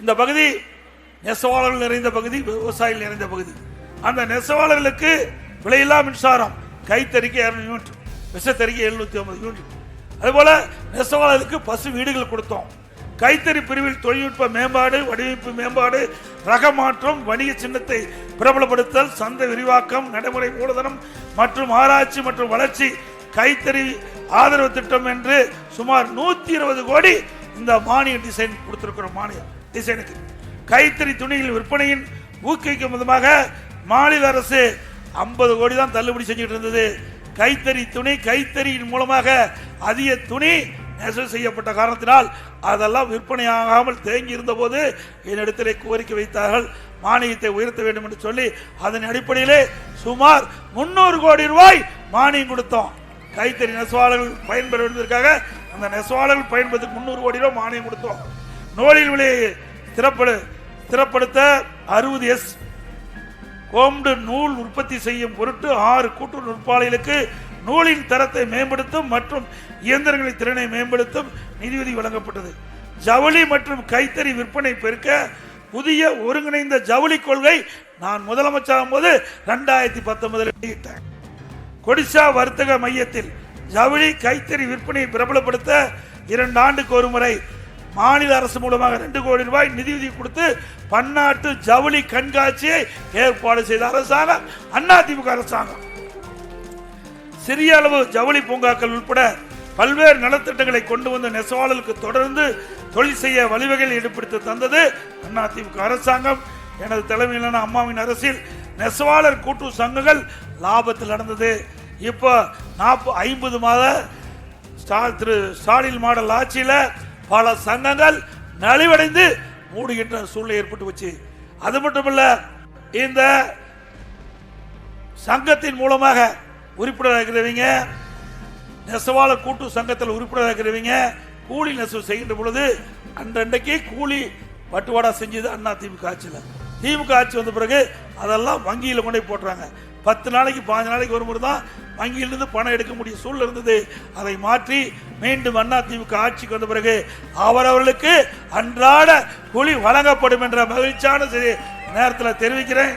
இந்த பகுதி நெசவாளர்கள் நிறைந்த பகுதி விவசாயிகள் நிறைந்த பகுதி. அந்த நெசவாளர்களுக்கு விலையில்லா மின்சாரம் கைத்தறிக்கு இரநூறு யூனிட் விஷத்தறிக்கு எழுநூத்தி ஐம்பது யூனிட். அதுபோல நெசவாளர்களுக்கு பசு வீடுகள் கொடுத்தோம். கைத்தறி பிரிவில் தொழில்நுட்ப மேம்பாடு வடிவமைப்பு மேம்பாடு ரக மாற்றம் வணிக சின்னத்தை பிரபலப்படுத்தல் சந்தை விரிவாக்கம் நடைமுறை மூலதனம் மற்றும் ஆராய்ச்சி மற்றும் வளர்ச்சி கைத்தறி ஆதரவு திட்டம் என்று சுமார் நூத்தி இருபது கோடி இந்த மானிய டிசைன் கொடுத்திருக்கிறோம் மானியம். டிசைனுக்கு கைத்தறி துணிகள் விற்பனையின் ஊக்குவிக்கும் விதமாக மாநில அரசு ஐம்பது கோடி தான் தள்ளுபடி செஞ்சுட்டு இருந்தது. கைத்தறி துணி கைத்தறியின் மூலமாக அதிக துணி நெசவு செய்யப்பட்ட காரணத்தினால் அதெல்லாம் விற்பனையாகாமல் தேங்கி இருந்தபோது என்னிடத்திலே கோரிக்கை வைத்தார்கள். மானியத்தை உயர்த்த வேண்டும் என்று சொல்லி அதன் அடிப்படையிலே சுமார் முன்னூறு கோடி ரூபாய் மானியம் கொடுத்தோம். கைத்தறி நெசவாளர்கள் பயன்பெற வேண்டியதற்காக அந்த நெசவாளர்கள் பயன்படுத்த முன்னூறு கோடி ரூபாய் மானியம் கொடுத்தோம். நோலில் விலையை ஸ்திரப்படு திறப்படுத்த அறுபது எஸ். கோம்டு நூல் உற்பத்தி செய்யும் பொருட்டு ஆறு கூட்டுறவு நுட்பாளிகளுக்கு நூலின் தரத்தை மேம்படுத்தும் மற்றும் இயந்திரங்களின் திறனை மேம்படுத்தும் நிதியுதவி வழங்கப்பட்டது. ஜவுளி மற்றும் கைத்தறி விற்பனை பெருக்க புதிய ஒருங்கிணைந்த ஜவுளி கொள்கை நான் முதலமைச்சராகும் போது ரெண்டாயிரத்தி பத்தொன்பதில் வெளியிட்டேன். கொடிசா வர்த்தக மையத்தில் ஜவுளி கைத்தறி விற்பனையை பிரபலப்படுத்த இரண்டு ஆண்டுக்கு ஒரு முறை மாநில அரசு மூலமாக ரெண்டு கோடி ரூபாய் நிதியுதவி கொடுத்து பன்னாட்டு ஜவுளி கண்காட்சியை ஏற்பாடு செய்த அரசாங்கம் அண்ணா திமுக அரசாங்கம். சிறிய அளவு ஜவுளி பூங்காக்கள் உட்பட பல்வேறு நலத்திட்டங்களை கொண்டு வந்த நெசவாளர்களுக்கு தொடர்ந்து தொழில் செய்ய வழிவகைகள் ஈடுபடுத்தி தந்தது அதிமுக அரசாங்கம். எனது தலைமையிலான அம்மாவின் அரசில் நெசவாளர் கூட்டு சங்கங்கள் லாபத்தில் நடந்தது. இப்போ நாற்பது ஐம்பது மாத ஸ்டா- திரு ஸ்டாலின் மாடல் ஆட்சியில் பல சங்கங்கள் நலிவடைந்து மூடுகின்ற சூழ்நிலை ஏற்பட்டு வச்சு அது மட்டுமல்ல இந்த சங்கத்தின் மூலமாக உறுப்பினராக இருக்கிறவங்க நெசவாளர் கூட்டு சங்கத்தில் உறுப்பினராக இருக்கிறவங்க கூலி நெசவு செய்கின்ற பொழுது அன்றன்றைக்கு கூலி பட்டுவாடா செஞ்சது அண்ணா திமுக ஆட்சியில். திமுக ஆட்சி வந்த பிறகு அதெல்லாம் வங்கியில் கொண்டு போய் போட்டுறாங்க. பத்து நாளைக்கு பாஞ்சு நாளைக்கு ஒரு முறை தான் வங்கியிலிருந்து பணம் எடுக்க முடிய சூழல் இருந்தது. அதை மாற்றி மீண்டும் அண்ணா ஆட்சிக்கு வந்த பிறகு அவரவர்களுக்கு அன்றாட குழி வழங்கப்படும் என்ற மகிழ்ச்சியான நேரத்தில் தெரிவிக்கிறேன்.